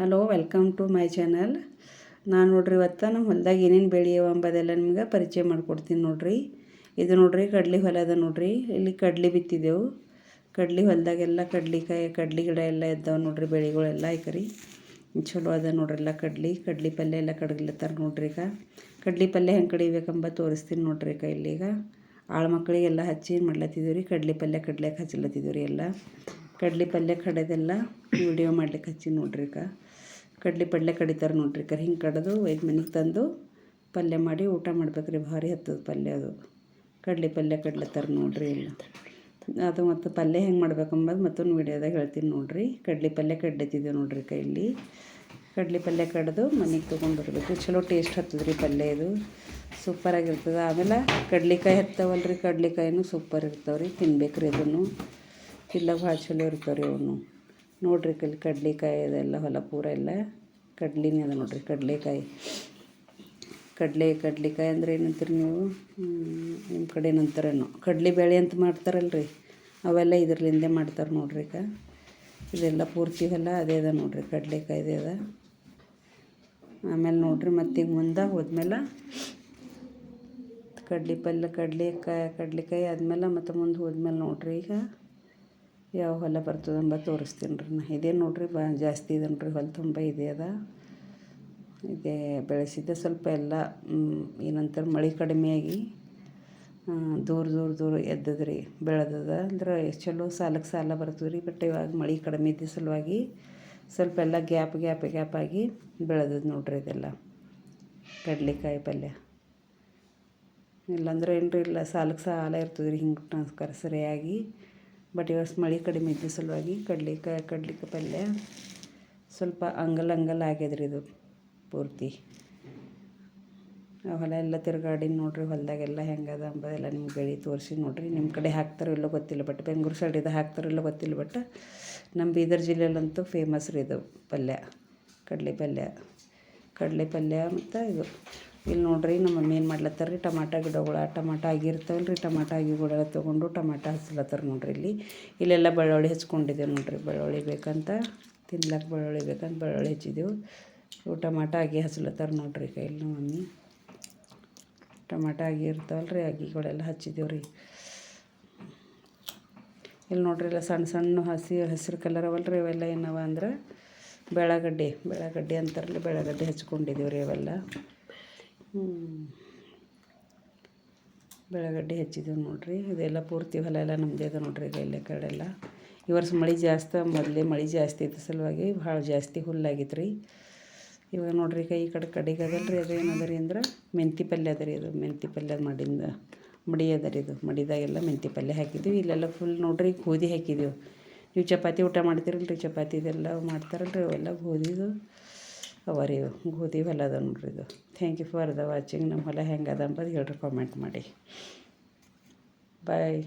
Hello, welcome to my channel. ನಾನು ನೋಡ್ರಿ, ಇವತ್ತು ನಮ್ಮ ಹೊಲ್ದಾಗ ಏನೇನು ಬೆಳೆಯವ ಅಂಬದೆಲ್ಲ ನಿಮ್ಗೆ ಪರಿಚಯ ಮಾಡಿಕೊಡ್ತೀನಿ ನೋಡ್ರಿ. ಇದು ನೋಡ್ರಿ, ಕಡ್ಲಿ ಹೊಲ ಅದ ನೋಡ್ರಿ. ಇಲ್ಲಿ ಕಡ್ಲಿ ಬಿತ್ತಿದ್ದೆವು ಕಡ್ಲಿ ಹೊಲದಾಗೆಲ್ಲ ಕಡ್ಲಿಕಾಯಿ, ಕಡ್ಲಿ ಗಿಡ ಎಲ್ಲ ಇದ್ದಾವೆ ನೋಡ್ರಿ, ಬೆಳೆಗಳೆಲ್ಲ ಐಕರಿ. ಚಲೋ ಅದ ನೋಡ್ರಿ ಎಲ್ಲ ಕಡ್ಲಿ. ಕಡ್ಲಿ ಪಲ್ಯ ಎಲ್ಲ ಕಡ್ಗ್ಲತ್ತಾರ ನೋಡ್ರಿ ಈಗ. ಕಡ್ಲಿ ಪಲ್ಯ ಹೆಂಗೆ ಕಡಿಬೇಕಂಬ ತೋರಿಸ್ತೀನಿ ನೋಡ್ರಿ ಈಗ ಇಲ್ಲೀಗ. ಆಳು ಮಕ್ಕಳಿಗೆಲ್ಲ ಹಚ್ಚಿ ಮಾಡ್ಲತ್ತಿದ್ದೀವಿ ರೀ? ಕಡ್ಲೆ ಪಲ್ಯ ಕಡ್ಲಿಕ್ಕೆ ಹಚ್ಚಲತ್ತಿದ್ದೀವಿ ರೀ ಎಲ್ಲ. ಕಡ್ಲೆ ಪಲ್ಯ ಕಡೆದೆಲ್ಲ ವಿಡಿಯೋ ಮಾಡ್ಲಿಕ್ಕೆ ಹಚ್ಚಿ ನೋಡ್ರಿ ಈಗ ಕಡ್ಲೆ ಪಲ್ಯ ಕಡಿತಾರೆ ನೋಡ್ರಿ ಕರ್ ಹಿಂಗೆ ಕಡ್ದು ಐದು ಮನೆಗೆ ತಂದು ಪಲ್ಯ ಮಾಡಿ ಊಟ ಮಾಡ್ಬೇಕು ರೀ. ಭಾರಿ ಹತ್ತದ ಪಲ್ಯ ಅದು. ಕಡ್ಲೆ ಪಲ್ಯ ಕಡ್ಲತ್ತಾರ ನೋಡ್ರಿ ಎಲ್ಲ. ಅದು ಮತ್ತು ಪಲ್ಯ ಹೆಂಗೆ ಮಾಡ್ಬೇಕಂಬದು ಮತ್ತೊಂದು ವಿಡಿಯೋದಾಗ ಹೇಳ್ತೀನಿ ನೋಡ್ರಿ. ಕಡ್ಲೆ ಪಲ್ಯ ಕಡ್ಲೆತ್ತಿದ್ದೀವಿ ನೋಡ್ರಿ ಕೈಲಿ ಕಡ್ಲಿ ಪಲ್ಯ ಕಡ್ದು ಮನೆಗೆ ತೊಗೊಂಡು ಬರಬೇಕು ಚಲೋ ಟೇಸ್ಟ್ ಹತ್ತದ ರೀ ಪಲ್ಯ ಇದು ಸೂಪರಾಗಿರ್ತದೆ ಆಮೇಲೆ ಕಡ್ಲಿಕಾಯಿ ಹತ್ತವಲ್ಲ ರೀ ಕಡ್ಲಿಕಾಯಿನೂ ಸೂಪರ್ ಇರ್ತಾವೆ ರೀ ತಿನ್ಬೇಕು ರೀ ಅದನ್ನು. ತಿನ್ನಕ್ಕೆ ಭಾಳ ಚಲೋ ಇರ್ತಾವೆ ರೀ ಅವನು. ನೋಡ್ರಿ ಕಲ್ಲಿ ಕಡ್ಲಿಕಾಯಿ ಇದೆಲ್ಲ ಹೊಲ ಪೂರ ಎಲ್ಲ. ಕಡ್ಲಿನೇ ಅದ ನೋಡ್ರಿ ಕಡ್ಲೆಕಾಯಿ. ಕಡಲೆ, ಕಡ್ಲಿಕಾಯಿ ಅಂದ್ರೆ ಏನಂತೀರಿ ನೀವು? ನಿಮ್ಮ ಕಡೆ ಏನಂತಾರೇನೋ. ಕಡ್ಲಿ ಬೇಳೆ ಅಂತ ಮಾಡ್ತಾರಲ್ರಿ. ಅವೆಲ್ಲ ಇದ್ರಲಿಂದೆ ಮಾಡ್ತಾರೆ ನೋಡ್ರಿ ಈಗ. ಇದೆಲ್ಲ ಪೂರ್ತಿ ಹೊಲ ಅದೇ ಅದ ನೋಡ್ರಿ. ಇದೆ ಅದ. ಆಮೇಲೆ ನೋಡ್ರಿ ಮತ್ತೀಗ ಮುಂದೆ ಹೋದ್ಮೇಲೆ ಕಡ್ಲಿ ಪಲ್ಯ, ಕಡ್ಲೆಕಾಯಿ ಕಡ್ಲೆಕಾಯಿ ಆದ್ಮೇಲೆ ಮತ್ತೆ ಮುಂದೆ ಹೋದ್ಮೇಲೆ ನೋಡ್ರಿ ಈಗ ಯಾವ ಹೊಲ ಬರ್ತದಂಬ ತೋರಿಸ್ತೀನಿ ರೀ ನಾ. ಇದೇ ನೋಡ್ರಿ ಬಾ ಜಾಸ್ತಿ ಇದೆ ನೋಡ್ರಿ ಹೊಲ ತುಂಬ ಇದೆ ಅದ. ಇದೇ ಬೆಳೆಸಿದ್ದೆ ಸ್ವಲ್ಪ ಎಲ್ಲ ಏನಂತಾರೆ ಮಳೆ ಕಡಿಮೆಯಾಗಿ ದೂರ ದೂರ ದೂರ ಎದ್ದದ್ರಿ ಬೆಳೆದದ. ಅಂದ್ರೆ ಚಲೋ ಸಾಲಕ್ಕೆ ಸಾಲ ಬರ್ತದೆ ರೀ ಬಟ್ ಇವಾಗ ಮಳೆ ಕಡಿಮೆ ಇದ್ದ ಸಲುವಾಗಿ ಸ್ವಲ್ಪ ಎಲ್ಲ ಗ್ಯಾಪ್ ಗ್ಯಾಪ್ ಗ್ಯಾಪ್ ಆಗಿ ಬೆಳೆದದ್ದು ನೋಡ್ರಿ ಇದೆಲ್ಲ. ಕಡಲೆಕಾಯಿ ಪಲ್ಯ. ಇಲ್ಲಾಂದ್ರೆ ಏನು ರೀ ಇಲ್ಲ ಸಾಲಕ್ಕೆ ಸಾಲ ಇರ್ತದೆ ರೀ ಹಿಂಗೆ ಸರಿಯಾಗಿ. ಬಟ್ ಇವತ್ತು ಮಳೆ ಕಡಿಮೆ ಇದ್ದ ಸಲುವಾಗಿ ಕಡ್ಲೆಕಾಯಿ ಕಡ್ಲೆಕಾಯಿ ಪಲ್ಯ ಸ್ವಲ್ಪ ಅಂಗಲ್ ಅಂಗಲ್ ಆಗ್ಯದ್ರಿ ಇದು ಪೂರ್ತಿ. ಹೊಲ ಎಲ್ಲ ತಿರುಗಾಡಿ ನೋಡ್ರಿ ಹೊಲದಾಗೆಲ್ಲ ಹೆಂಗದ ಅಂಬದೆಲ್ಲ ನಿಮ್ಗೆ ಬೆಳೆ ತೋರಿಸಿ ನೋಡ್ರಿ. ನಿಮ್ಮ ಕಡೆ ಹಾಕ್ತಾರೋ ಇಲ್ಲೋ ಗೊತ್ತಿಲ್ಲ ಬಟ್ ಬೆಂಗ್ಳೂರು ಸೈಡಿದ ಹಾಕ್ತಾರೋ ಇಲ್ಲೋ ಗೊತ್ತಿಲ್ಲ ಬಟ್ ನಮ್ಮ ಬೀದರ್ ಜಿಲ್ಲೆಯಲ್ಲಂತೂ ಫೇಮಸ್ ರೀ ಇದು ಪಲ್ಯ, ಕಡಲೆ ಪಲ್ಯ ಕಡಲೆ ಪಲ್ಯ ಮತ್ತು ಇದು. ಇಲ್ಲಿ ನೋಡ್ರಿ ನಮ್ಮ ಮಮ್ಮಿ ಏನು ಮಾಡ್ಲತ್ತಾರ ರೀ ಟಮಾಟ ಗಿಡಗಳು, ಟಮಾಟ ಆಗಿರ್ತಾವಲ್ಲ ರೀ, ಟಮಾಟ ಆಗಿಗಳೆಲ್ಲ ತೊಗೊಂಡು ಟಮಾಟ ಹಚ್ಲತ್ತಾರ ನೋಡ್ರಿ ಇಲ್ಲಿ. ಇಲ್ಲೆಲ್ಲ ಬೆಳ್ಳುಳ್ಳಿ ಹಚ್ಕೊಂಡಿದ್ದೇವೆ ನೋಡ್ರಿ, ಬೆಳ್ಳುಳ್ಳಿ ಬೇಕಂತ ತಿನ್ಲಕ್ಕ ಬೆಳ್ಳುಳ್ಳಿ ಬೇಕಂತ ಬೆಳ್ಳುಳ್ಳಿ ಹಚ್ಚಿದೆವು. ಇವು ಟಮಾಟ ಆಗಿ ಹಚ್ಲತ್ತಾರ ನೋಡ್ರಿ ಕೈಲಿ ನಮ್ಮ ಮಮ್ಮಿ. ಟಮಾಟ ಆಗಿ ಇರ್ತಾವಲ್ಲ ರೀ ಅಗಿಗಳೆಲ್ಲ ಹಚ್ಚಿದ್ದೇವೆ ರೀ ಇಲ್ಲಿ ನೋಡ್ರಿ ಇಲ್ಲ ಸಣ್ಣ ಸಣ್ಣ ಹಸಿ ಹಸಿರು ಕಲರ್ ಅವಲ್ಲ ರೀ ಇವೆಲ್ಲ ಏನವ ಅಂದ್ರೆ ಬೆಳಗಡ್ಡೆ ಬೆಳಗಡ್ಡೆ ಅಂತಾರಲ್ಲ ಬೆಳಗಡ್ಡೆ ಹಚ್ಕೊಂಡಿದ್ದೀವಿ ರೀ ಅವೆಲ್ಲ ಬೆಳಗಡ್ಡೆ ಹೆಚ್ಚಿದ್ದೀವಿ ನೋಡ್ರಿ. ಇದೆಲ್ಲ ಪೂರ್ತಿ ಹೊಲ ಎಲ್ಲ ನಮ್ಮದೇ ಅದ ನೋಡ್ರಿ ಈಗ ಕಡೆಲ್ಲ ಈ ವರ್ಷ ಮಳೆ ಜಾಸ್ತಿ, ಮೊದಲೇ ಮಳೆ ಜಾಸ್ತಿ ಇದ್ದ ಸಲುವಾಗಿ ಭಾಳ ಜಾಸ್ತಿ ಹುಲ್ಲಾಗಿತ್ತು ರೀ ಇವಾಗ ನೋಡ್ರಿ ಈಗ ಈ ಕಡೆ ಕಡೆಗೆ ಅದಲ್ಲ ರೀ, ಅದು ಏನದ ರೀ ಅಂದ್ರೆ ಮೆಂತಿ ಪಲ್ಯ ಅದ ರೀ ಅದು. ಮೆಂತಿ ಪಲ್ಯ ಮಾಡಿಂದ ಮಡಿ ಅದ. ರೀ ಇದು ಮಡಿದಾಗೆಲ್ಲ ಮೆಂತಿ ಪಲ್ಯ ಹಾಕಿದ್ದೀವಿ ಇಲ್ಲೆಲ್ಲ ಫುಲ್ ನೋಡ್ರಿ ಗೋಧಿ ಹಾಕಿದೆವು. ನೀವು ಚಪಾತಿ ಊಟ ಮಾಡ್ತೀರಲ್ಲ ರೀ ಚಪಾತಿ ಇದೆಲ್ಲ ಮಾಡ್ತಾರಲ್ಲ ರೀ ಅವೆಲ್ಲ ಗೋಧಿದು ಅವ ರೀ, ಗೋಧಿ ಹೊಲ ಅದ ನೋಡ್ರಿ ಇದು. Thank you for the watching ನಮ್ಮ ಹೊಲ ಹೆಂಗೆ ಅದ ಅಂಬದು ಹೇಳ್ರಿ ಕಾಮೆಂಟ್ ಮಾಡಿ. ಬಾಯ್